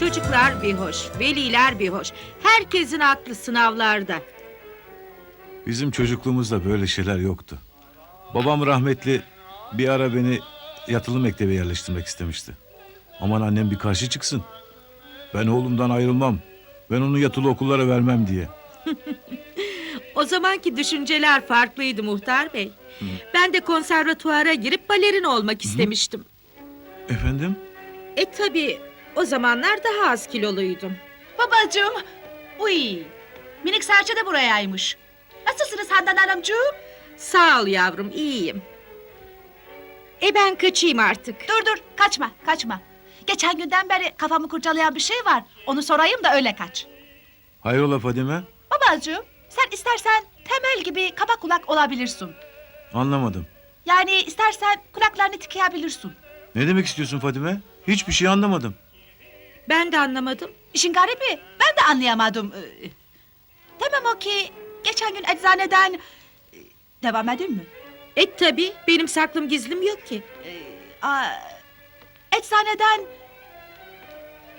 Çocuklar bir hoş, veliler bir hoş. Herkesin aklı sınavlarda. Bizim çocukluğumuzda böyle şeyler yoktu. Babam rahmetli bir ara beni yatılı mektebe yerleştirmek istemişti. Aman annem bir karşı çıksın. Ben oğlumdan ayrılmam. Ben onu yatılı okullara vermem diye. O zamanki düşünceler farklıydı muhtar bey. Ben de konservatuara girip balerin olmak istemiştim. Efendim? E tabi o zamanlar daha az kiloluydum. Babacığım. Uy. Minik serçe de burayaymış. Nasılsınız Handan Hanımcığım? Sağ ol yavrum iyiyim. E ben kaçayım artık. Dur dur kaçma kaçma. Geçen günden beri kafamı kurcalayan bir şey var. Onu sorayım da öyle kaç. Hayrola Fadime? Babacığım sen istersen temel gibi kaba kulak olabilirsin. Anlamadım. Yani istersen kulaklarını tıkayabilirsin. Ne demek istiyorsun Fadime? Hiçbir şey anlamadım. Ben de anlamadım. İşin garibi ben de anlayamadım. Ee, Demem o ki geçen gün eczaneden... Ee, Devam edeyim mi? E tabi benim saklım gizlim yok ki. Ee, aa, eczaneden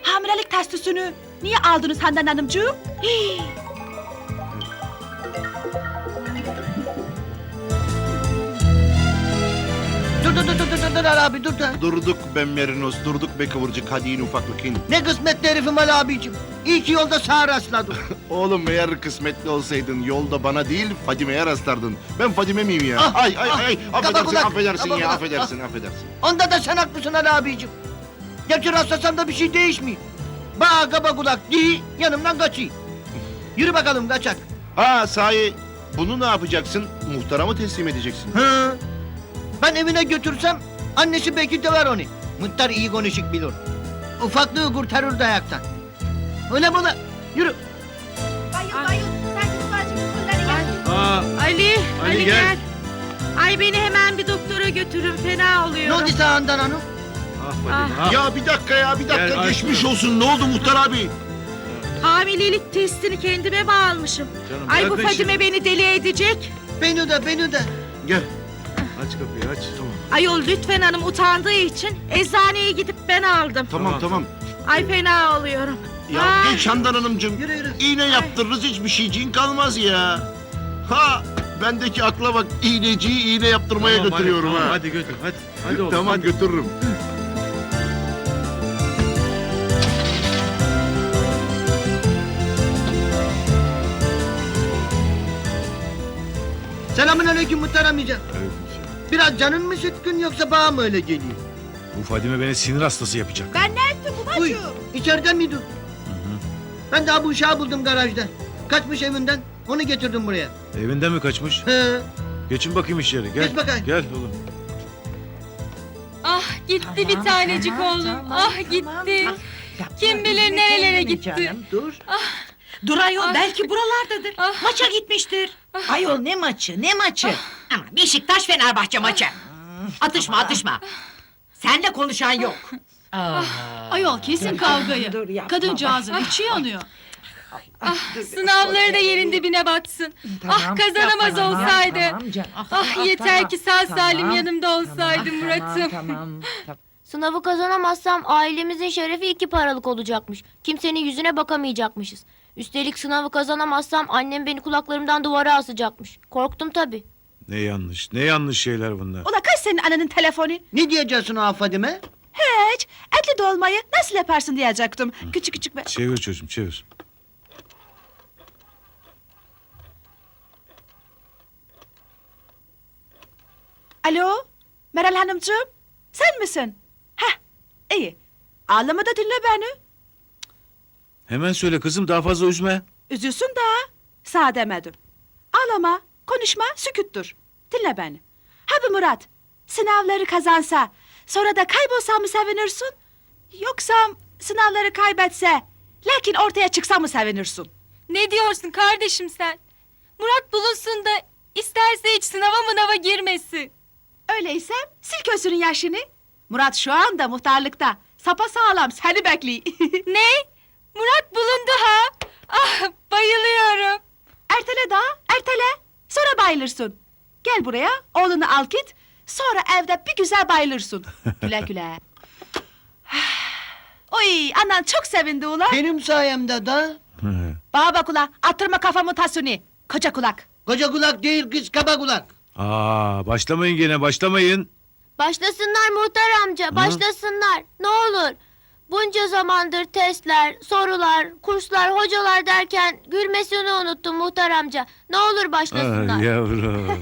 hamilelik testüsünü niye aldınız Handan Hanımcığım? Hii, Dur dur dur dur dur abi dur da. Durduk be Merinos, durduk be kıvırcık hadi in ufaklık in. Ne kısmetli herifim Ali abicim. İyi ki yolda sağa rastladım. Oğlum eğer kısmetli olsaydın yolda bana değil Fadime'ye rastlardın. Ben Fadime miyim ya? Ah, ay ay ah, ay affedersin kulak, affedersin kaba ya kulak, affedersin affedersin. Onda da sen haklısın Ali abicim. Gerçi rastlasam da bir şey değişmiyor. Bağ kaba kulak değil yanımdan kaçayım. Yürü bakalım kaçak. Ha sahi bunu ne yapacaksın? Muhtara mı teslim edeceksin? Hı. Ben evine götürsem annesi belki döver onu. Muhtar iyi konuşuk bilir. Ufaklığı kurtarır dayaktan. Öyle bu da. Yürü. Bayıl Ay. bayıl. Sen bacım bunları yap. Aa, Ali, Ali, Ali, gel. gel. Ay beni hemen bir doktora götürün fena Ne oluyorum. oldu sana Handan Hanım? ah Fadime. ah. Ya bir dakika ya bir dakika Gel, geçmiş Ayşe. olsun ne oldu Muhtar abi? Hamilelik testini kendime mi almışım? Canım, Ay bu bırakın Fadime şimdi. beni deli edecek. Beni de beni de. Gel. Aç kapıyı aç. Tamam. Ayol lütfen hanım utandığı için eczaneye gidip ben aldım. Tamam Tamam. Ay fena oluyorum. Ya Ay. geç Handan Hanımcığım. Yürü yürü. İğne yaptırırız hiçbir şeyciğin kalmaz ya. Ha bendeki akla bak iğneciyi iğne yaptırmaya Tamam, götürüyorum hadi, ha. Tamam, hadi götür hadi. Hadi oğlum. Tamam hadi. götürürüm. Selamun aleyküm Muhtar amca. Biraz canın mı sıkkın yoksa bana mı öyle geliyor? Bu Fadime beni sinir hastası yapacak. Ben ne ettim Uy, babacığım? içeriden miydin? Ben daha bu uşağı buldum garajda. Kaçmış evinden, onu getirdim buraya. Evinden mi kaçmış? He, Geçin bakayım içeri. Gel. Geç bakayım. Gel oğlum. Ah gitti bir tanecik oğlum. ah gitti. Kim bilir nerelere gitti. dur. Dur ayol Ah. belki buralardadır. Ah. Maça gitmiştir. Ayol ne maçı ne maçı. Ama Beşiktaş Fenerbahçe maçı. Atışma atışma. Senle konuşan yok. Ayol kesin kavgayı. Dur yapma. Kadıncağızın içi yanıyor. Ah sınavları da yerin dibine batsın. ah kazanamaz olsaydı. Ah yeter ki sağ salim yanımda olsaydı Murat'ım. Sınavı kazanamazsam ailemizin şerefi iki paralık olacakmış. Kimsenin yüzüne bakamayacakmışız. Üstelik sınavı kazanamazsam annem beni kulaklarımdan duvara asacakmış. Korktum tabii. Ne yanlış. Ne yanlış şeyler bunlar. Ula kaç senin ananın telefonu? Ne diyeceksin o Fadime? Hiç. Etli dolmayı nasıl yaparsın diyecektim. Küçük küçük be. Çevir çocuğum çevir. Alo, Meral Hanımcığım. Sen misin? Heh, iyi. Ağlama da dinle beni. Hemen söyle kızım daha fazla üzme. Üzülsün daha. Sağ demedim. Ağlama, konuşma, süküttür. Dinle beni. Hadi Murat, sınavları kazansa, sonra da kaybolsa mı sevinirsin? Yoksa sınavları kaybetse, lakin ortaya çıksa mı sevinirsin? Ne diyorsun kardeşim sen? Murat bulunsun da isterse hiç sınava mınava girmesin. Öyleyse sil gözünün yaşını. Murat şu anda muhtarlıkta. Sapa sağlam seni bekliyor. Ne? Murat bulundu ha? Ah bayılıyorum. ertele daha, ertele. Sonra bayılırsın. Gel buraya, oğlunu al git. Sonra evde bir güzel bayılırsın. Güle güle. Oy anan çok sevindi ula. Benim sayemde da. Bana bak ula attırma kafamı tasuni. Koca kulak. Koca kulak değil kız kaba kulak. Aa, başlamayın gene başlamayın. Başlasınlar muhtar amca, başlasınlar. Ne olur. Bunca zamandır testler, sorular, kurslar, hocalar derken gülmesini unuttum muhtar amca. Ne olur başlasınlar. Ah, yavrum.